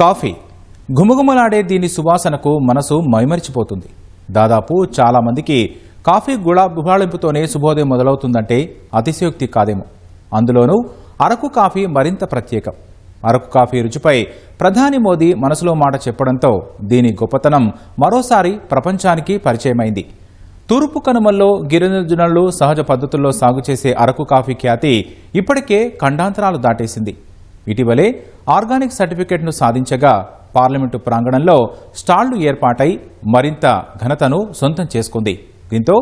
Coffee. ఘుమఘుమలాడే దీని సువాసనకు మనసు మైమరిచిపోతుంది. దాదాపు చాలామందికి కాఫీ గుళ గుబాళింపుతోనే శుభోదయం మొదలవుతుందంటే అతిశయోక్తి కాదేమో. అందులోనూ అరకు కాఫీ మరింత ప్రత్యేకం. అరకు కాఫీ రుచిపై ప్రధాని మోదీ మనసులో మాట చెప్పడంతో దీని గొప్పతనం మరోసారి ప్రపంచానికి పరిచయమైంది. తూర్పు కనుమల్లో గిరిజనులు సహజ పద్ధతుల్లో సాగు చేసే అరకు కాఫీ ఖ్యాతి ఇప్పటికే ఖండాంతరాలు దాటేసింది. ఇటీవలే ఆర్గానిక్ సర్టిఫికెట్ను సాధించగా పార్లమెంటు ప్రాంగణంలో స్టాళ్ళు ఏర్పాటై మరింత ఘనతను సొంతం చేసుకుంది. దీంతో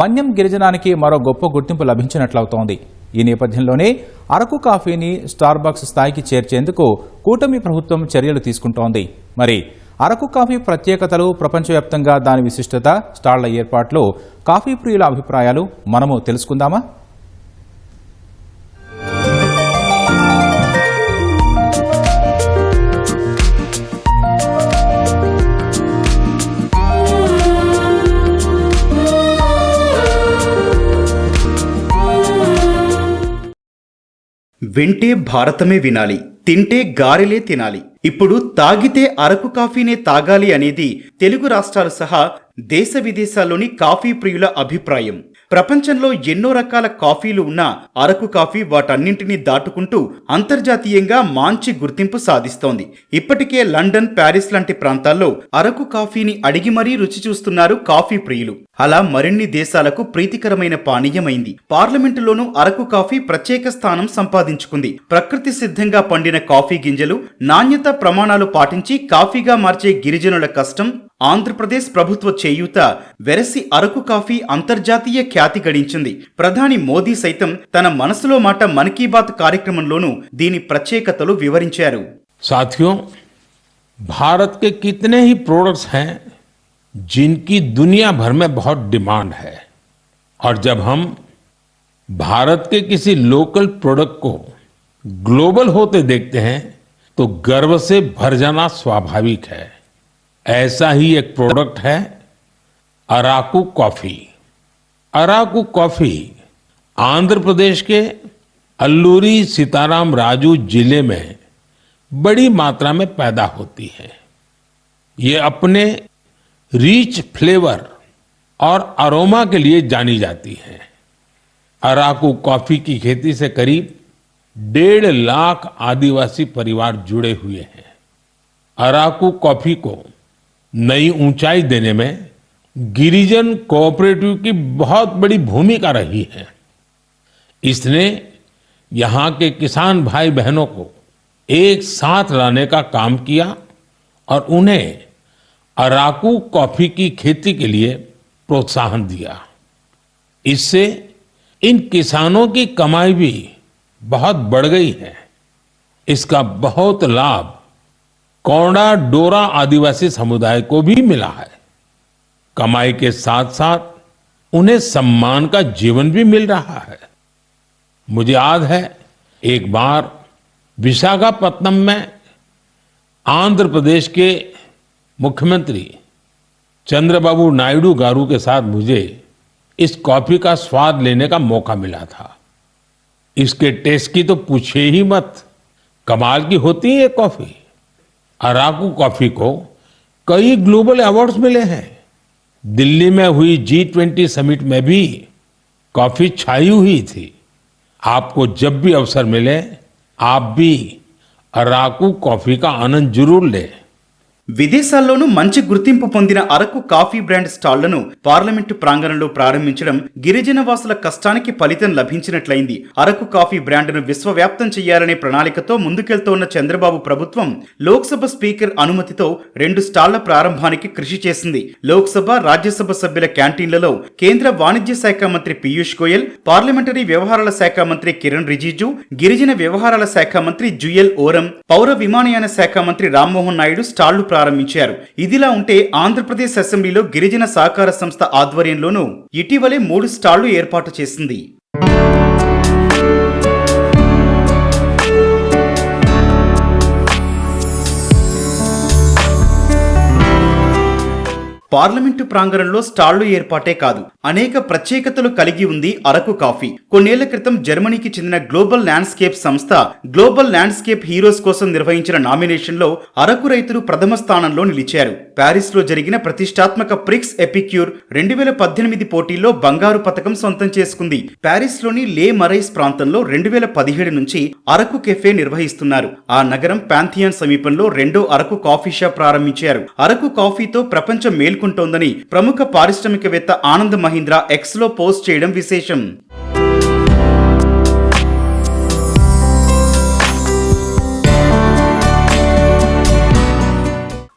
మన్యం గిరిజనానికి మరో గొప్ప గుర్తింపు లభించినట్లవుతోంది. ఈ నేపథ్యంలోనే అరకు కాఫీని స్టార్బక్స్ స్థాయికి చేర్చేందుకు కూటమి ప్రభుత్వం చర్యలు తీసుకుంటోంది. మరి అరకు కాఫీ ప్రత్యేకతలు ప్రపంచవ్యాప్తంగా దాని విశిష్టత స్టాళ్ళ ఏర్పాట్లు కాఫీ ప్రియుల అభిప్రాయాలు మనము తెలుసుకుందామా? వింటే భారతమే వినాలి తింటే గారెలే తినాలి. ఇప్పుడు తాగితే అరకు కాఫీనే తాగాలి అనేది తెలుగు రాష్ట్రాలు సహా దేశ విదేశాల్లోని కాఫీ ప్రియుల అభిప్రాయం. ప్రపంచంలో ఎన్నో రకాల కాఫీలు ఉన్న అరకు కాఫీ వాటన్నింటినీ దాటుకుంటూ అంతర్జాతీయంగా మంచి గుర్తింపు సాధిస్తోంది. ఇప్పటికే లండన్ ప్యారిస్ లాంటి ప్రాంతాల్లో అరకు కాఫీని అడిగి మరీ రుచి చూస్తున్నారు కాఫీ ప్రియులు. అలా మరిన్ని దేశాలకు ప్రీతికరమైన పానీయమైంది. పార్లమెంటులోనూ అరకు కాఫీ ప్రత్యేక స్థానం సంపాదించుకుంది. ప్రకృతి సిద్ధంగా పండిన కాఫీ గింజలు నాణ్యత ప్రమాణాలు పాటించి కాఫీగా మార్చే గిరిజనుల కష్టం ఆంధ్రప్రదేశ్ ప్రభుత్వ చేయూత వెరసి అరకు కాఫీ అంతర్జాతీయ ఖ్యాతి గడించింది ప్రధాని మోదీ సైతం తన మనసులో మాట మన్ కీ బాత్ కార్యక్రమంలోనూ దీని ప్రత్యేకతలు వివరించారు साथियों भारत के कितने ही प्रोडक्ट्स हैं जिनकी दुनिया भर में बहुत डिमांड है और जब हम भारत के किसी लोकल प्रोडक्ट को ग्लोबल होते देखते हैं तो गर्व से भर जाना स्वाभाविक है ऐसा ही एक प्रोडक्ट है, अराकू कॉफ़ी। अराकू कॉफ़ी आंध्र प्रदेश के अल्लूरी सीताराम राजू ज़िले में बड़ी मात्रा में पैदा होती है। ये अपने रिच फ्लेवर और अरोमा के लिए जानी जाती है। अराकू कॉफ़ी की खेती से करीब डेढ़ लाख आदिवासी परिवार जुड़े हुए हैं। अराकू कॉफ़ी को नई ऊंचाई देने में गिरिजन कोऑपरेटिव की बहुत बड़ी भूमिका रही है। इसने यहाँ के किसान भाई बहनों को एक साथ लाने का काम किया और उन्हें अराकू कॉफ़ी की खेती के लिए प्रोत्साहन दिया। इससे इन किसानों की कमाई भी बहुत बढ़ गई है। इसका बहुत लाभ कौड़ा डोरा आदिवासी समुदाय को भी मिला है। कमाई के साथ साथ उन्हें सम्मान का जीवन भी मिल रहा है। मुझे याद है, एक बार विशाखापत्तनम में आंध्र प्रदेश के मुख्यमंत्री चंद्रबाबू नायडू गारू के साथ मुझे इस कॉफ़ी का स्वाद लेने का मौका मिला था। इसके टेस्ट की तो पूछे ही मत। कमाल की होती है कॉफ़ी। अराकू कॉफ़ी को कई ग्लोबल अवार्ड्स मिले हैं। दिल्ली में हुई जी ट्वेंटी समिट में भी कॉफ़ी छाई हुई थी। आपको जब भी अवसर मिले, आप भी अराकू कॉफ़ी का आनंद ज़रूर लें। విదేశాల్లోనూ మంచి గుర్తింపు పొందిన అరకు కాఫీ బ్రాండ్ స్టాళ్ళను పార్లమెంటు ప్రాంగణంలో ప్రారంభించడం గిరిజన వాసుల కష్టానికి ఫలితం లభించినట్లయింది. అరకు కాఫీ బ్రాండ్ను విశ్వవ్యాప్తం చేయాలనే ప్రణాళికతో ముందుకెళ్తోన్న చంద్రబాబు ప్రభుత్వం లోక్సభ స్పీకర్ అనుమతితో రెండు స్టాళ్ళ ప్రారంభానికి కృషి చేసింది. లోక్సభ రాజ్యసభ సభ్యుల క్యాంటీన్లలో కేంద్ర వాణిజ్య శాఖ మంత్రి పీయూష్ గోయల్ పార్లమెంటరీ వ్యవహారాల శాఖ మంత్రి కిరణ్ రిజిజు గిరిజన వ్యవహారాల శాఖ మంత్రి జుయల్ ఓరం పౌర విమానయాన శాఖ మంత్రి రామ్మోహన్ నాయుడు స్టాళ్ళు ప్రారంభించారు. ఇదిలా ఉంటే ఆంధ్రప్రదేశ్ అసెంబ్లీలో గిరిజన సహకార సంస్థ ఆధ్వర్యంలోనూ ఇటీవలే మూడు స్టాళ్ళు ఏర్పాటు చేసింది. పార్లమెంటు ప్రాంగణంలో స్టాళ్ళు ఏర్పాటే కాదు. అనేక ప్రత్యేకతలు కలిగి ఉంది అరకు కాఫీ. కొన్నేళ్ళ క్రితం జర్మనీకి చెందిన గ్లోబల్ ల్యాండ్స్కేప్ సంస్థ గ్లోబల్ ల్యాండ్స్కేప్ హీరోస్ కోసం నిర్వహించిన నామినేషన్లో అరకు రైతులు ప్రథమ స్థానంలో నిలిచారు. ప్యారిస్లో జరిగిన ప్రతిష్టాత్మక ప్రిక్స్ ఎపిక్యూర్ రెండు వేల పద్దెనిమిది పోటీల్లో బంగారు పథకం సొంతం చేసుకుంది. ప్యారిస్లోని లే మరైస్ ప్రాంతంలో రెండు వేల పదిహేడు నుంచి అరకు కెఫే నిర్వహిస్తున్నారు. ఆ నగరం పాంథియాన్ సమీపంలో రెండో అరకు కాఫీ షాప్ ప్రారంభించారు. అరకు కాఫీతో ప్రపంచం చేరుకుంటోందని ప్రముఖ పారిశ్రామికవేత్త ఆనంద్ మహీంద్రా ఎక్స్లో పోస్ట్ చేయడం విశేషం.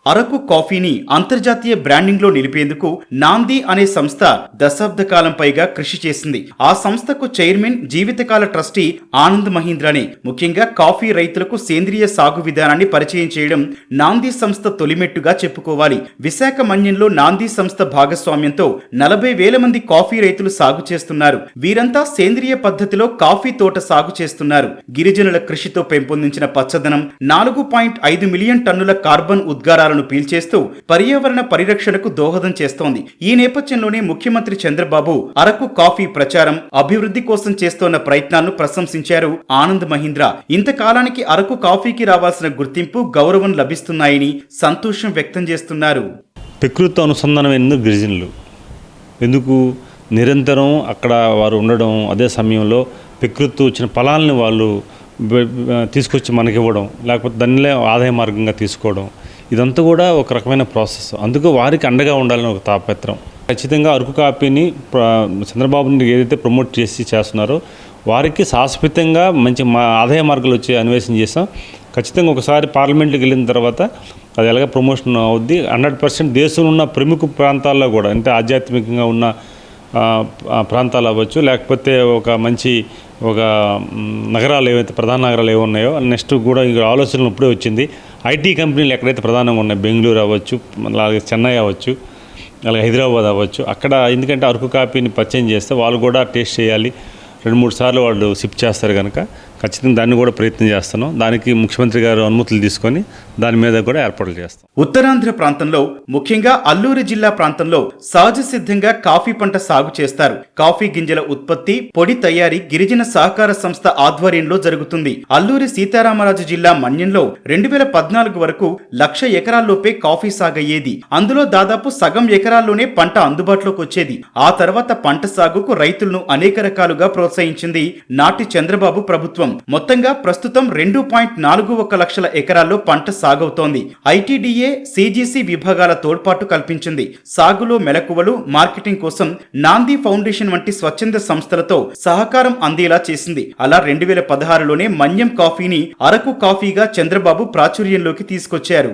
అరకు కాఫీని అంతర్జాతీయ బ్రాండింగ్లో నిలిపేందుకు నాంది అనే సంస్థ దశాబ్ద కాలం పైగా కృషి చేసింది. ఆ సంస్థకు చైర్మన్ జీవితకాల ట్రస్టీ ఆనంద్ మహీంద్రనే. ముఖ్యంగా కాఫీ రైతులకు సేంద్రియ సాగు విధానాన్ని పరిచయం చేయడం నాంది సంస్థ తొలిమెట్టుగా చెప్పుకోవాలి. విశాఖ మన్యంలో నాంది సంస్థ భాగస్వామ్యంతో నలభై వేల మంది కాఫీ రైతులు సాగు చేస్తున్నారు. వీరంతా సేంద్రియ పద్ధతిలో కాఫీ తోట సాగు చేస్తున్నారు. గిరిజనుల కృషితో పెంపొందించిన పచ్చదనం నాలుగు పాయింట్ ఐదు మిలియన్ టన్నుల కార్బన్ ఉద్గారాలు ఉద్గారాలను పీల్చేస్తూ పర్యావరణ పరిరక్షణకు దోహదం చేస్తోంది. ఈ నేపథ్యంలోనే ముఖ్యమంత్రి చంద్రబాబు అరకు కాఫీ ప్రచారం అభివృద్ధి కోసం చేస్తోన్న ప్రయత్నాలను ప్రశంసించారు ఆనంద్ మహీంద్రా. ఇంతకాలానికి అరకు కాఫీకి రావాల్సిన గుర్తింపు గౌరవం లభిస్తున్నాయని సంతోషం వ్యక్తం చేస్తున్నారు. ప్రకృతి అనుసంధానం ఎందుకు గిరిజనులు? ఎందుకు నిరంతరం అక్కడ వారు ఉండడం అదే సమయంలో ప్రకృతి వచ్చిన ఫలాల్ని వాళ్ళు తీసుకొచ్చి మనకివ్వడం లేకపోతే దానిలే ఆదాయ మార్గంగా తీసుకోవడం ఇదంతా కూడా ఒక రకమైన ప్రాసెస్. అందుకు వారికి అండగా ఉండాలని ఒక తాపత్రం. ఖచ్చితంగా అరకు కాపీని చంద్రబాబు నాయుడు ఏదైతే ప్రమోట్ చేసి చేస్తున్నారో వారికి శాశ్వతంగా మంచి మా ఆదాయ మార్గాలు వచ్చి అన్వేషణ చేసాం ఖచ్చితంగా ఒకసారి పార్లమెంట్కి వెళ్ళిన తర్వాత అది ఎలాగ ప్రమోషన్ అవుద్ది. హండ్రెడ్ పర్సెంట్ దేశంలో ఉన్న ప్రముఖ ప్రాంతాల్లో కూడా అంటే ఆధ్యాత్మికంగా ఉన్న ప్రాంతాలు అవ్వచ్చు లేకపోతే ఒక మంచి ఒక నగరాలు ఏవైతే ప్రధాన నగరాలు ఏవి ఉన్నాయో నెక్స్ట్ కూడా ఆలోచనలు ఇప్పుడే వచ్చింది. ఐటీ కంపెనీలు ఎక్కడైతే ప్రధానంగా ఉన్నాయి బెంగళూరు అవ్వచ్చు అలాగే చెన్నై అవ్వచ్చు అలాగే హైదరాబాద్ అవ్వచ్చు అక్కడ ఎందుకంటే అరకు కాపీని పరిచయం చేస్తే వాళ్ళు కూడా టేస్ట్ చేయాలి. రెండు మూడు సార్లు వాళ్ళు సిప్ చేస్తారు కనుక. ఖచ్చితంగా దాన్ని కూడా ప్రయత్నం చేస్తున్నాం. దానికి ముఖ్యమంత్రి గారు అనుమతులు తీసుకొని దాని మీద కూడా ఏర్పాట్లు చేస్తాం. ఉత్తరాంధ్ర ప్రాంతంలో ముఖ్యంగా అల్లూరు జిల్లా ప్రాంతంలో సహజ సిద్ధంగా కాఫీ పంట సాగు చేస్తారు. కాఫీ గింజల ఉత్పత్తి పొడి తయారీ గిరిజన సహకార సంస్థ ఆధ్వర్యంలో జరుగుతుంది. అల్లూరి సీతారామరాజు జిల్లా మన్యంలో రెండు వేల పద్నాలుగు వరకు లక్ష ఎకరాల్లోపే కాఫీ సాగయ్యేది. అందులో దాదాపు సగం ఎకరాల్లోనే పంట అందుబాటులోకి వచ్చేది. ఆ తర్వాత పంట సాగుకు రైతులను అనేక రకాలుగా ప్రోత్సహించింది నాటి చంద్రబాబు ప్రభుత్వం. మొత్తంగా ప్రస్తుతం రెండు పాయింట్ నాలుగు ఒక లక్షల ఎకరాల్లో పంట సాగవుతోంది. ఐటీడీఏ సిజిసి విభాగాల తోడ్పాటు కల్పించింది. సాగులో మెలకువలు మార్కెటింగ్ కోసం నాంది ఫౌండేషన్ వంటి స్వచ్ఛంద సంస్థలతో సహకారం అందేలా చేసింది. అలా రెండు వేల పదహారులోనే మన్యం కాఫీని అరకు కాఫీగా చంద్రబాబు ప్రాచుర్యంలోకి తీసుకొచ్చారు.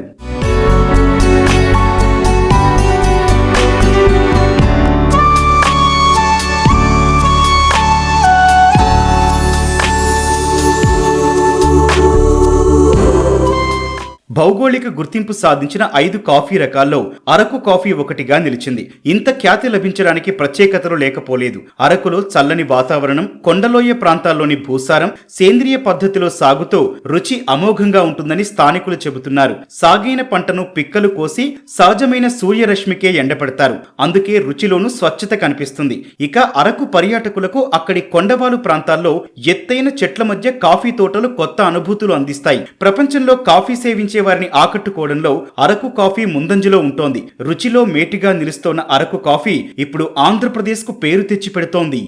భౌగోళిక గుర్తింపు సాధించిన ఐదు కాఫీ రకాల్లో అరకు కాఫీ ఒకటిగా నిలిచింది. ఇంత ఖ్యాతి లభించడానికి ప్రత్యేకతలు లేకపోలేదు. అరకులో చల్లని వాతావరణం కొండలోయ ప్రాంతాల్లోని భూసారం సేంద్రియ పద్ధతిలో సాగుతో రుచి అమోఘంగా ఉంటుందని స్థానికులు చెబుతున్నారు. సాగైన పంటను పిక్కలు కోసి సహజమైన సూర్యరశ్మికే ఎండపెడతారు. అందుకే రుచిలోనూ స్వచ్ఛత కనిపిస్తుంది. ఇక అరకు పర్యాటకులకు అక్కడి కొండవాలు ప్రాంతాల్లో ఎత్తైన చెట్ల మధ్య కాఫీ తోటలు కొత్త అనుభూతులు అందిస్తాయి. ప్రపంచంలో కాఫీ సేవించే వారిని ఆకట్టుకోవడంలో అరకు కాఫీ ముందంజలో ఉంటోంది. రుచిలో మేటిగా నిలుస్తోన్న అరకు కాఫీ ఇప్పుడు ఆంధ్రప్రదేశ్కు పేరు తెచ్చి పెడుతోంది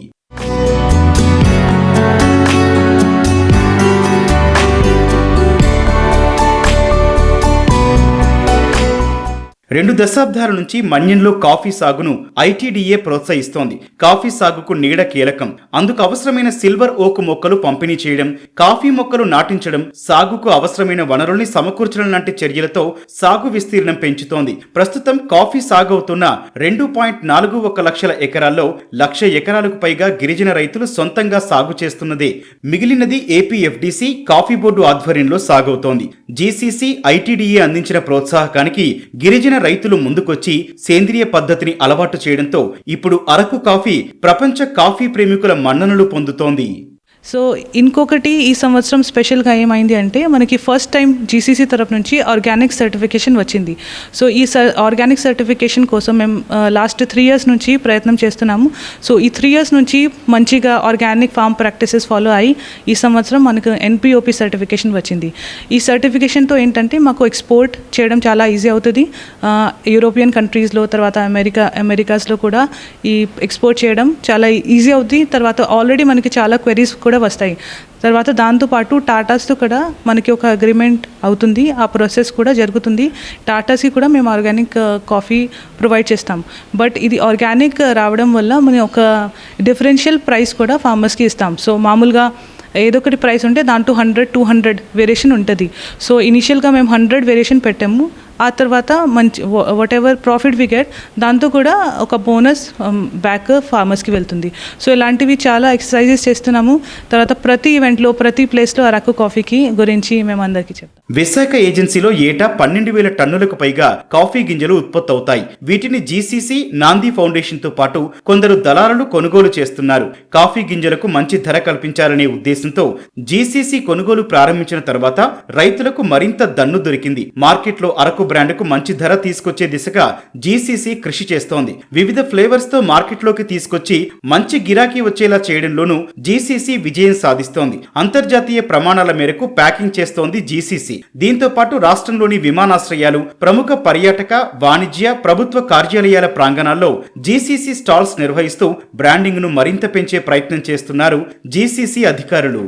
రెండు దశాబ్దాల నుంచి మన్యంలో కాఫీ సాగును ఐటీడీఏ ప్రోత్సహిస్తోంది. కాఫీ సాగుకు నీడ కీలకం. అందుకు అవసరమైన సిల్వర్ ఓక్ మొక్కలు పంపిణీ చేయడం కాఫీ మొక్కలు నాటించడం సాగుకు అవసరమైన వనరుల్ని సమకూర్చడం లాంటి చర్యలతో సాగు విస్తీర్ణం పెంచుతోంది. ప్రస్తుతం కాఫీ సాగవుతున్న రెండు పాయింట్ నాలుగు ఒక లక్షల ఎకరాల్లో లక్ష ఎకరాలకు పైగా గిరిజన రైతులు సొంతంగా సాగు చేస్తున్నదే. మిగిలినది ఏపీఎఫ్డిసి కాఫీ బోర్డు ఆధ్వర్యంలో సాగవుతోంది. జీసీసీ ఐటీడీఏ అందించిన ప్రోత్సాహకానికి గిరిజన రైతులు ముందుకొచ్చి సేంద్రియ పద్ధతిని అలవాటు చేయడంతో ఇప్పుడు అరకు కాఫీ ప్రపంచ కాఫీ ప్రేమికుల మన్ననలు పొందుతోంది. సో ఇంకొకటి ఈ సంవత్సరం స్పెషల్గా ఏమైంది అంటే మనకి ఫస్ట్ టైం జీసీసీ తరపు నుంచి ఆర్గానిక్ సర్టిఫికేషన్ వచ్చింది. సో ఈ ఆర్గానిక్ సర్టిఫికేషన్ కోసం మేము లాస్ట్ త్రీ ఇయర్స్ నుంచి ప్రయత్నం చేస్తున్నాము. సో ఈ త్రీ ఇయర్స్ నుంచి మంచిగా ఆర్గానిక్ ఫార్మ్ ప్రాక్టీసెస్ ఫాలో అయ్యి ఈ సంవత్సరం మనకు ఎన్పిఓపి సర్టిఫికేషన్ వచ్చింది. ఈ సర్టిఫికేషన్తో ఏంటంటే మాకు ఎక్స్పోర్ట్ చేయడం చాలా ఈజీ అవుతుంది. యూరోపియన్ కంట్రీస్లో తర్వాత అమెరికా అమెరికాస్లో కూడా ఈ ఎక్స్పోర్ట్ చేయడం చాలా ఈజీ అవుతుంది తర్వాత ఆల్రెడీ మనకి చాలా క్వెరీస్ కూడా కూడా వస్తాయి. తర్వాత దాంతోపాటు టాటాస్తో కూడా మనకి ఒక అగ్రిమెంట్ అవుతుంది. ఆ ప్రాసెస్ కూడా జరుగుతుంది. టాటాస్కి కూడా మేము ఆర్గానిక్ కాఫీ ప్రొవైడ్ చేస్తాం. బట్ ఇది ఆర్గానిక్ రావడం వల్ల మనం ఒక డిఫరెన్షియల్ ప్రైస్ కూడా ఫార్మర్స్కి ఇస్తాం. సో మామూలుగా ఏదో ఒకటి ప్రైస్ ఉంటే దాంట్లో హండ్రెడ్ టూ హండ్రెడ్ వేరియేషన్ ఉంటుంది. సో ఇనిషియల్గా మేము హండ్రెడ్ వేరియేషన్ పెట్టాము. ఆ తర్వాత మంచి whatever profit we get దాంతో కూడా ఒక బోనస్ బ్యాక్ ఫార్మర్స్కి వెళ్తుంది. సో ఇలాంటివి చాలా ఎక్సర్సైజెస్ చేస్తున్నాము. తర్వాత ప్రతి ఈవెంట్లో ప్రతి ప్లేస్లో అరకు కాఫీకి గురించి మేము అందరికీ చెప్తాం. విశాఖ ఏజెన్సీలో ఏటా పన్నెండు వేల టన్నులకు పైగా కాఫీ గింజలు ఉత్పత్తి అవుతాయి వీటిని జీసీసీ నాంది ఫౌండేషన్తో పాటు కొందరు దళారులు కొనుగోలు చేస్తున్నారు. కాఫీ గింజలకు మంచి ధర కల్పించాలనే ఉద్దేశంతో జీసీసీ కొనుగోలు ప్రారంభించిన తర్వాత రైతులకు మరింత దన్ను దొరికింది. మార్కెట్లో అరకు బ్రాండ్కు మంచి ధర తీసుకొచ్చే దిశగా జీసీసీ కృషి చేస్తోంది. వివిధ ఫ్లేవర్స్తో మార్కెట్లోకి తీసుకొచ్చి మంచి గిరాకీ వచ్చేలా చేయడంలోనూ జీసీసీ విజయం సాధిస్తోంది. అంతర్జాతీయ ప్రమాణాల మేరకు ప్యాకింగ్ చేస్తోంది జీసీసీ దీంతో పాటు రాష్ట్రంలోని విమానాశ్రయాలు ప్రముఖ పర్యాటక వాణిజ్య ప్రభుత్వ కార్యాలయాల ప్రాంగణాల్లో జీసీసీ స్టాల్స్ నిర్వహిస్తూ బ్రాండింగ్ను మరింత పెంచే ప్రయత్నం చేస్తున్నారు జీసీసీ అధికారులు.